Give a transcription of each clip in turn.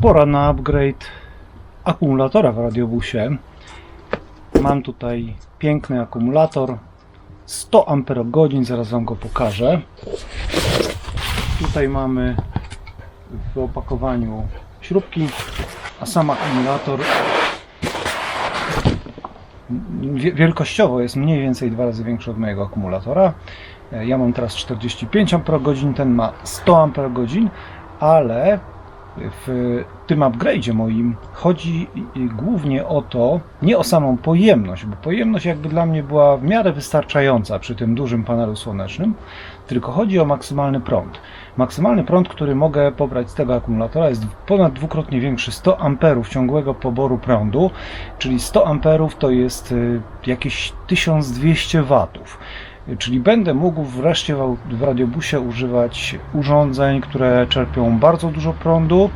Pora na upgrade akumulatora w radiobusie. Mam tutaj piękny akumulator 100 Ah, zaraz Wam go pokażę. Tutaj mamy w opakowaniu śrubki, a sam akumulator wie- wielkościowo jest mniej więcej dwa razy większy od mojego akumulatora. Ja mam teraz 45 Ah, ten ma 100 Ah, ale w tym upgrade'zie moim chodzi i głównie o to, nie o samą pojemność, bo pojemność jakby dla mnie była w miarę wystarczająca przy tym dużym panelu słonecznym, tylko chodzi o maksymalny prąd. Maksymalny prąd, który mogę pobrać z tego akumulatora jest ponad dwukrotnie większy, 100 amperów ciągłego poboru prądu, czyli 100 amperów to jest y, jakieś 1200 watów. Czyli będę mógł wreszcie w, radiobusie używać urządzeń, które czerpią bardzo dużo prądu,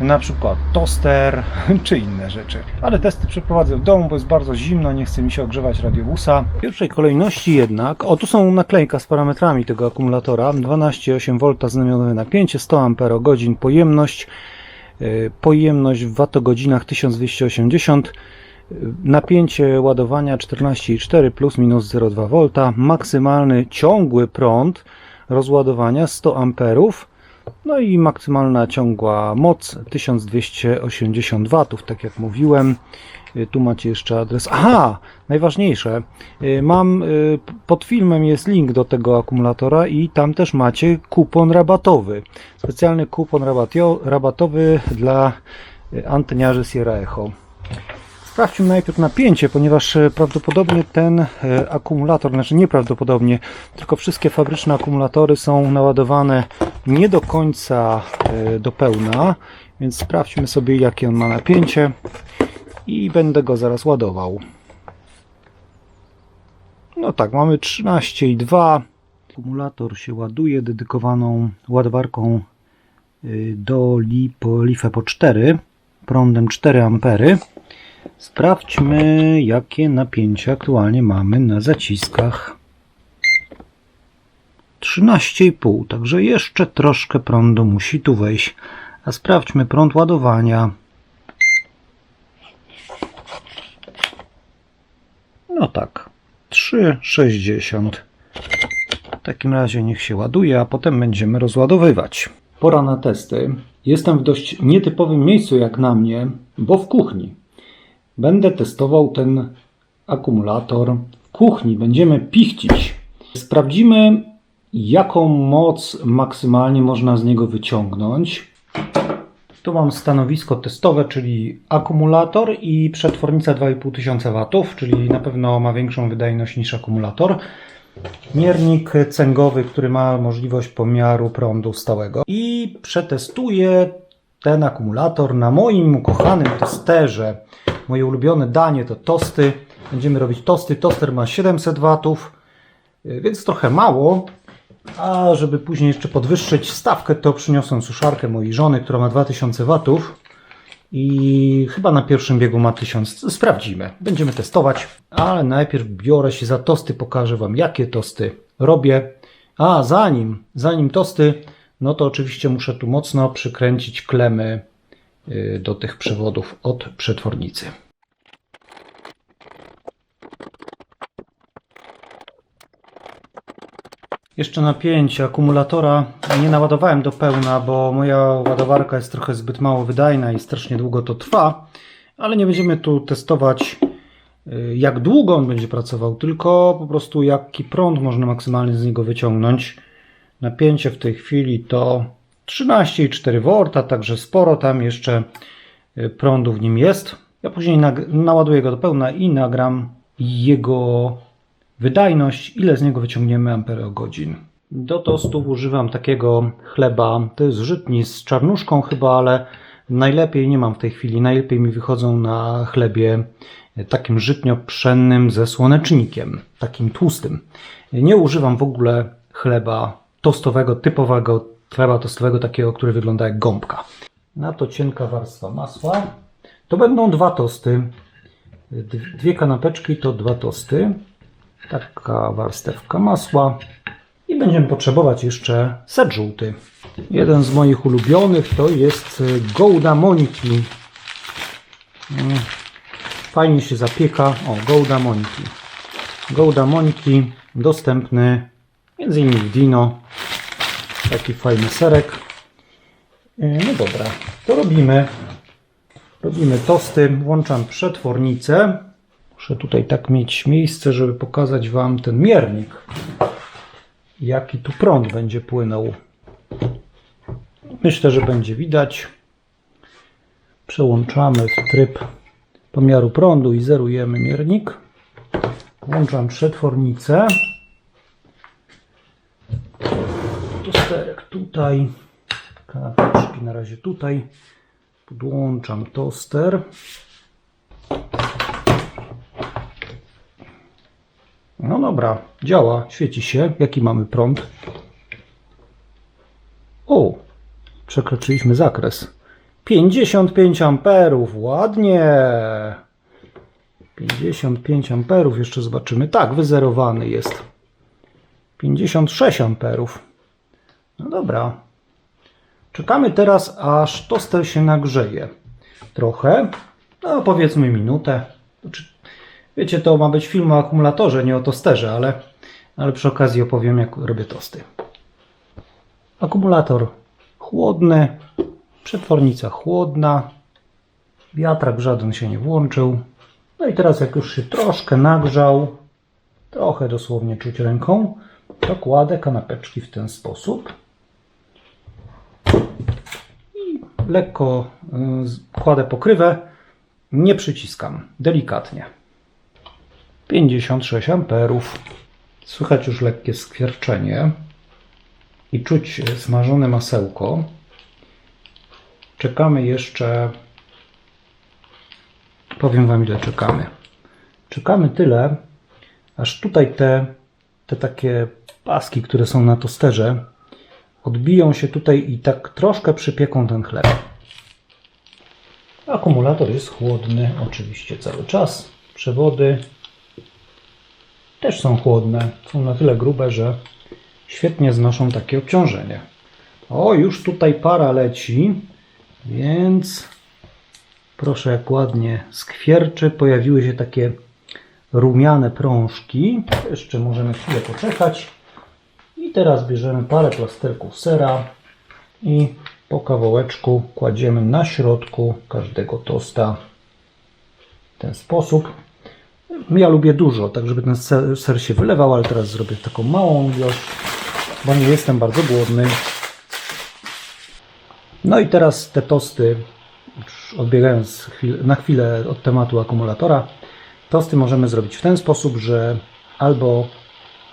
na przykład toster czy inne rzeczy. Ale testy przeprowadzę w domu, bo jest bardzo zimno, nie chce mi się ogrzewać radiobusa. W pierwszej kolejności jednak, o tu są naklejka z parametrami tego akumulatora, 12,8 V znamionowe napięcie, 100 Ah, pojemność, yy, pojemność w watogodzinach 1280 Napięcie ładowania 14,4 plus minus 0,2 V, maksymalny ciągły prąd rozładowania 100 amperów, no i maksymalna ciągła moc 1280 W, tak jak mówiłem. Y, Tu macie jeszcze adres. Aha, najważniejsze. y, Mam y, pod filmem jest link do tego akumulatora i tam też macie kupon rabatowy. Specjalny kupon rabatio- rabatowy dla anteniarzy Sierra Echo. Sprawdźmy najpierw napięcie, ponieważ e, prawdopodobnie ten e, akumulator, znaczy nieprawdopodobnie, tylko wszystkie fabryczne akumulatory są naładowane nie do końca e, do pełna, więc sprawdźmy sobie jakie on ma napięcie i będę go zaraz ładował. No tak, mamy 13,2. Akumulator się ładuje dedykowaną ładowarką do LiPo, LiFe po 4 prądem 4 ampery. Sprawdźmy, jakie napięcie aktualnie mamy na zaciskach. 13,5, także jeszcze troszkę prądu musi tu wejść. A sprawdźmy prąd ładowania. No tak, 3,60. W takim razie niech się ładuje, a potem będziemy rozładowywać. Pora na testy. Jestem w dość nietypowym miejscu jak na mnie, bo w kuchni. Będę testował ten akumulator w kuchni. Będziemy pichcić. Sprawdzimy, jaką moc maksymalnie można z niego wyciągnąć. Tu mam stanowisko testowe, czyli akumulator i przetwornica 2500 W, czyli na pewno ma większą wydajność niż akumulator. Miernik cęgowy, który ma możliwość pomiaru prądu stałego. I przetestuję ten akumulator na moim ukochanym tosterze. Moje ulubione danie to tosty. Będziemy robić tosty. Toster ma 700 watów, y, więc trochę mało. A żeby później jeszcze podwyższyć stawkę, to przyniosłem suszarkę mojej żony, która ma 2000 watów. I chyba na pierwszym biegu ma 1000. Sprawdzimy. Będziemy testować. Ale najpierw biorę się za tosty. Pokażę Wam, jakie tosty robię. A zanim, zanim tosty, no to oczywiście muszę tu mocno przykręcić klemy do tych przewodów od przetwornicy. Jeszcze napięcie akumulatora nie naładowałem do pełna, bo moja ładowarka jest trochę zbyt mało wydajna i strasznie długo to trwa, ale nie będziemy tu testować y, jak długo on będzie pracował, tylko po prostu jaki prąd można maksymalnie z niego wyciągnąć. Napięcie w tej chwili to 13,4 V, także sporo tam jeszcze y, prądu w nim jest. Ja później naładuję go do pełna i nagram jego wydajność, ile z niego wyciągniemy amperogodzin. Do tostów używam takiego chleba, to jest żytni z czarnuszką chyba, ale najlepiej nie mam w tej chwili, najlepiej mi wychodzą na chlebie takim żytnio-pszennym ze słonecznikiem, takim tłustym. Nie używam w ogóle chleba tostowego, typowego chleba tostowego, takiego, który wygląda jak gąbka. Na to cienka warstwa masła. To będą dwa tosty. Dwie kanapeczki to dwa tosty. Taka warstewka masła. I będziemy potrzebować jeszcze ser żółty. Jeden z moich ulubionych to jest y, Gouda Moniki. Mm, Fajnie się zapieka. O, Gouda Moniki. Gouda Moniki dostępny między innymi w Dino. Taki fajny serek. Y, No dobra, to robimy. Robimy tosty. Włączam przetwornicę. Muszę tutaj tak mieć miejsce, żeby pokazać Wam ten miernik. Jaki tu prąd będzie płynął. Myślę, że będzie widać. Przełączamy w tryb pomiaru prądu i zerujemy miernik. Włączam przetwornicę. Tutaj. Na razie tutaj. Podłączam toster. No dobra, działa, świeci się. Jaki mamy prąd? O, przekroczyliśmy zakres. 55 amperów, ładnie. 55 amperów, jeszcze zobaczymy. Tak, wyzerowany jest. 56 amperów. No dobra. Czekamy teraz, aż toster się nagrzeje. Trochę, no powiedzmy minutę. Znaczy, wiecie, to ma być film o akumulatorze, nie o tosterze, ale, ale przy okazji opowiem, jak robię tosty. Akumulator chłodny, przetwornica chłodna, wiatrak żaden się nie włączył. No i teraz jak już się troszkę nagrzał, trochę dosłownie czuć ręką, to kładę kanapeczki w ten sposób. I lekko y, kładę pokrywę, nie przyciskam, delikatnie. 56 amperów. Słychać już lekkie skwierczenie i czuć smażone masełko. Czekamy jeszcze. Powiem Wam, ile czekamy. Czekamy tyle, aż tutaj te, te takie paski, które są na tosterze, odbiją się tutaj i tak troszkę przypieką ten chleb. Akumulator jest chłodny, oczywiście cały czas. Przewody też są chłodne. Są na tyle grube, że świetnie znoszą takie obciążenie. O, już tutaj para leci, więc proszę jak ładnie skwierczy. Pojawiły się takie rumiane prążki. Jeszcze możemy chwilę poczekać. I teraz bierzemy parę plasterków sera i po kawałeczku kładziemy na środku każdego tosta w ten sposób. Ja lubię dużo, tak żeby ten ser, się wylewał, ale teraz zrobię taką małą ilość, bo nie jestem bardzo głodny. No i teraz te tosty, odbiegając na chwilę od tematu akumulatora, tosty możemy zrobić w ten sposób, że albo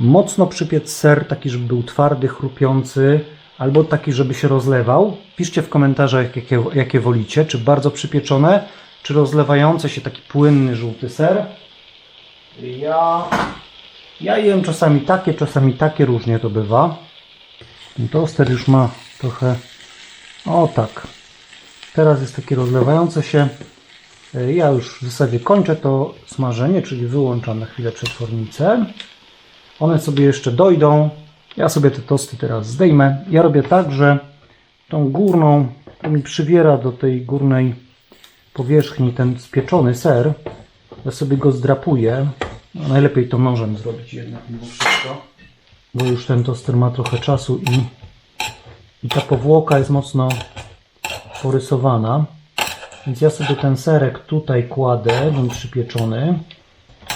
mocno przypiec ser, taki, żeby był twardy, chrupiący, albo taki, żeby się rozlewał. Piszcie w komentarzach, jakie, jakie wolicie, czy bardzo przypieczone, czy rozlewający się taki płynny, żółty ser. Ja, ja jem czasami takie, czasami takie, różnie to bywa. Ten toster już ma trochę, o tak, teraz jest takie rozlewające się. Ja już w zasadzie kończę to smażenie, czyli wyłączam na chwilę przetwornicę. One sobie jeszcze dojdą. Ja sobie te tosty teraz zdejmę. Ja robię tak, że tą górną, to mi przywiera do tej górnej powierzchni ten spieczony ser. Ja sobie go zdrapuję. No, najlepiej to nożem zrobić jednak mimo wszystko. Bo już ten toster ma trochę czasu i, i ta powłoka jest mocno porysowana. Więc ja sobie ten serek tutaj kładę, ten przypieczony.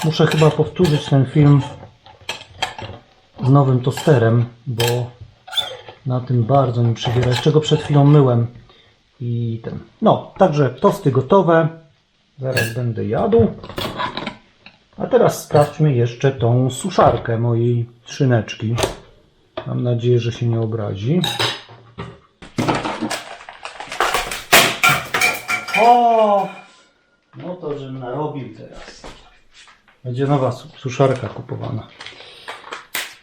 Muszę chyba powtórzyć ten film z nowym tosterem, bo na tym bardzo mi przybiera. Jeszcze go przed chwilą myłem. I ten. No, także tosty gotowe. Zaraz będę jadł. A teraz sprawdźmy jeszcze tą suszarkę mojej szyneczki. Mam nadzieję, że się nie obrazi. O! No to, że narobił teraz. Będzie nowa su- suszarka kupowana.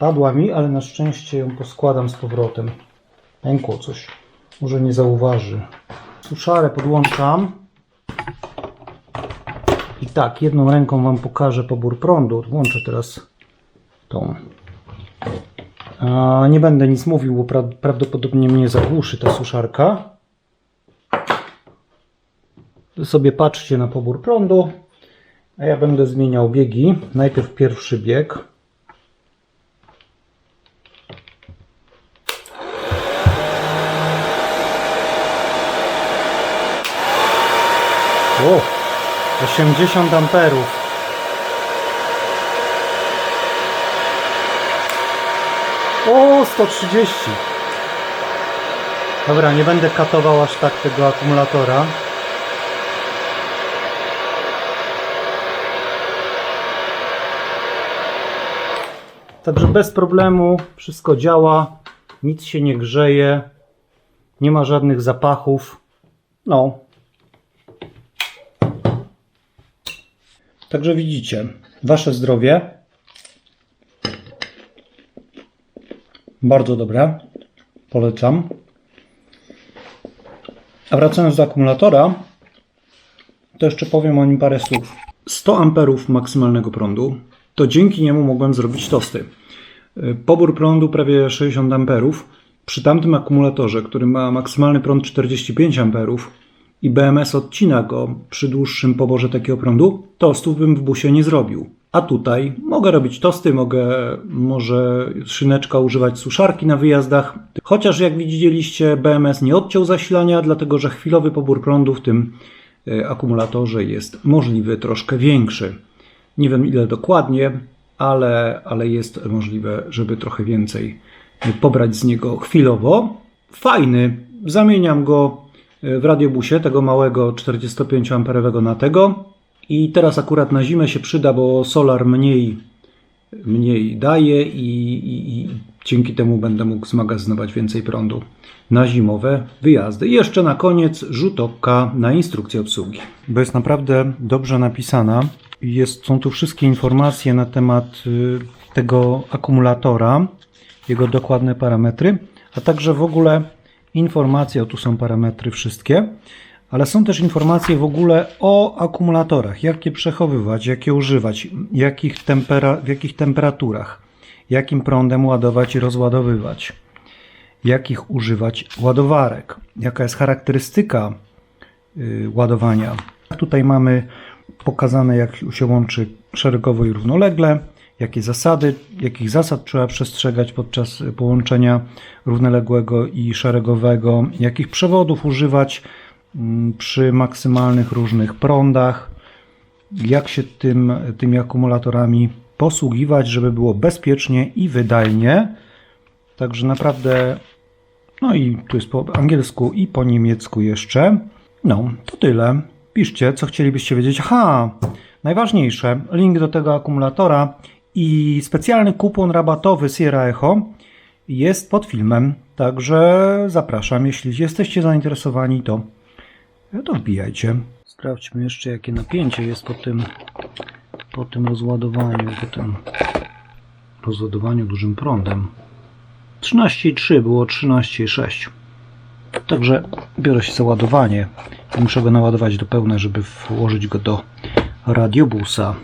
Spadła mi, ale na szczęście ją poskładam z powrotem. Pękło coś. Może nie zauważy. Suszarę podłączam. I tak, jedną ręką Wam pokażę pobór prądu. Włączę teraz tą. Nie będę nic mówił, bo pra prawdopodobnie mnie zagłuszy ta suszarka. Wy sobie patrzcie na pobór prądu, a ja będę zmieniał biegi. Najpierw pierwszy bieg. O, 80 amperów. O, 130. Dobra, nie będę katował aż tak tego akumulatora. Także bez problemu wszystko działa, nic się nie grzeje, nie ma żadnych zapachów. No. Także widzicie, wasze zdrowie Bardzo dobre. Polecam. A wracając do akumulatora, to jeszcze powiem o nim parę słów. 100 amperów maksymalnego prądu, to dzięki niemu mogłem zrobić tosty. Pobór prądu prawie 60 amperów. Przy tamtym akumulatorze, który ma maksymalny prąd 45 amperów i BMS odcina go przy dłuższym poborze takiego prądu, tostów bym w busie nie zrobił. A tutaj mogę robić tosty, mogę może szyneczka używać suszarki na wyjazdach. Chociaż jak widzieliście, BMS nie odciął zasilania, dlatego że chwilowy pobór prądu w tym e, akumulatorze jest możliwy troszkę większy. Nie wiem ile dokładnie, ale, ale jest możliwe, żeby trochę więcej pobrać z niego chwilowo. Fajny, zamieniam go w radiobusie, tego małego 45 amperowego na tego. I teraz akurat na zimę się przyda, bo solar mniej, mniej daje i, i, i dzięki temu będę mógł zmagazynować więcej prądu na zimowe wyjazdy. I jeszcze na koniec rzut oka na instrukcję obsługi. Bo jest naprawdę dobrze napisana. Jest, są tu wszystkie informacje na temat y, tego akumulatora, jego dokładne parametry, a także w ogóle informacje, o tu są parametry wszystkie, ale są też informacje w ogóle o akumulatorach, jak je przechowywać, jak je używać, jakich w jakich temperaturach, jakim prądem ładować i rozładowywać, jakich używać ładowarek, jaka jest charakterystyka y, ładowania. Tutaj mamy pokazane, jak się łączy szeregowo i równolegle, jakie zasady, jakich zasad trzeba przestrzegać podczas połączenia równoległego i szeregowego, jakich przewodów używać mm, przy maksymalnych różnych prądach, jak się tym, tymi akumulatorami posługiwać, żeby było bezpiecznie i wydajnie. Także naprawdę, no i tu jest po angielsku i po niemiecku jeszcze. No, to tyle. Piszcie, co chcielibyście wiedzieć. Aha, najważniejsze, link do tego akumulatora i specjalny kupon rabatowy Sierra Echo jest pod filmem. Także zapraszam, jeśli jesteście zainteresowani, to, to wbijajcie. Sprawdźmy jeszcze, jakie napięcie jest po tym, po tym rozładowaniu, po tym rozładowaniu dużym prądem. 13,3 było 13,6. Także biorę się za ładowanie. Muszę go naładować do pełna, żeby włożyć go do radiobusa.